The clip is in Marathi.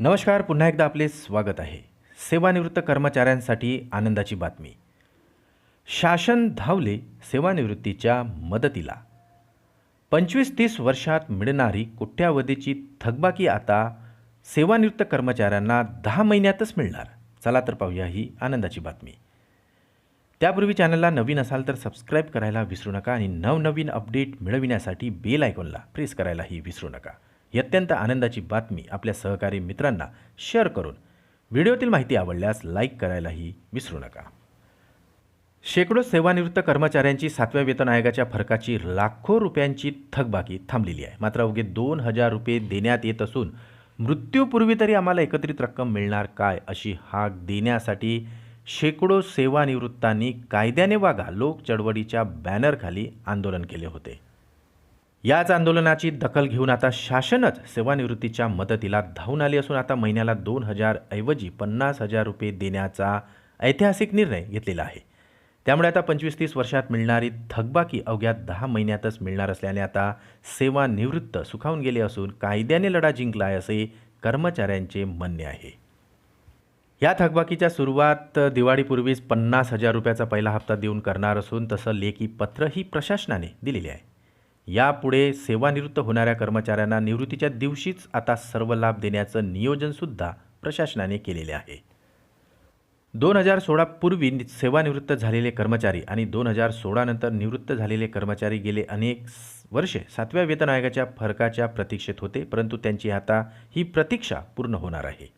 नमस्कार पुन्हा एकदा आपले स्वागत आहे. सेवानिवृत्त कर्मचाऱ्यांसाठी आनंदाची बातमी. शासन धावले सेवानिवृत्तीच्या मदतीला. पंचवीस तीस वर्षात मिळणारी कोट्यावधीची थकबाकी आता सेवानिवृत्त कर्मचाऱ्यांना दहा महिन्यातच मिळणार. चला तर पाहूया ही आनंदाची बातमी. त्यापूर्वी चॅनलला नवीन असाल तर सबस्क्राईब करायला विसरू नका आणि नवनवीन अपडेट मिळविण्यासाठी बेल आयकॉनला प्रेस करायलाही विसरू नका. ही अत्यंत आनंदाची बातमी आपल्या सहकारी मित्रांना शेअर करून व्हिडिओतील माहिती आवडल्यास लाईक करायलाही विसरू नका. शेकडो सेवानिवृत्त कर्मचाऱ्यांची सातव्या वेतन आयोगाच्या फरकाची लाखो रुपयांची थकबाकी थांबलेली आहे. मात्र अवघे दोन हजार रुपये देण्यात येत असून मृत्यूपूर्वी तरी आम्हाला एकत्रित रक्कम मिळणार काय अशी हाक देण्यासाठी शेकडो सेवानिवृत्तांनी कायद्याने वागा लोक चळवळीच्या बॅनरखाली आंदोलन केले होते. याच आंदोलनाची दखल घेऊन आता शासनच सेवानिवृत्तीच्या मदतीला धावून आली असून आता महिन्याला दोन हजार ऐवजी पन्नास हजार रुपये देण्याचा ऐतिहासिक निर्णय घेतलेला आहे. त्यामुळे आता पंचवीस तीस वर्षात मिळणारी थकबाकी अवघ्या दहा महिन्यातच मिळणार असल्याने आता सेवानिवृत्त सुखावून गेले असून कायद्याने लढा जिंकला आहे असे कर्मचाऱ्यांचे म्हणणे आहे. या थकबाकीच्या सुरुवात दिवाळीपूर्वीच पन्नास हजार रुपयाचा पहिला हप्ता देऊन करणार असून तसं लेखी पत्रही प्रशासनाने दिलेले आहे. यापुढे सेवानिवृत्त होणाऱ्या कर्मचाऱ्यांना निवृत्तीच्या दिवशीच आता सर्व लाभ देण्याचं नियोजनसुद्धा प्रशासनाने केलेले आहे. दोन हजार सोळापूर्वी सेवानिवृत्त झालेले कर्मचारी आणि दोन हजार सोळानंतर निवृत्त झालेले कर्मचारी गेले अनेक वर्षे सातव्या वेतन आयोगाच्या फरकाच्या प्रतीक्षेत होते परंतु त्यांची आता ही प्रतीक्षा पूर्ण होणार आहे.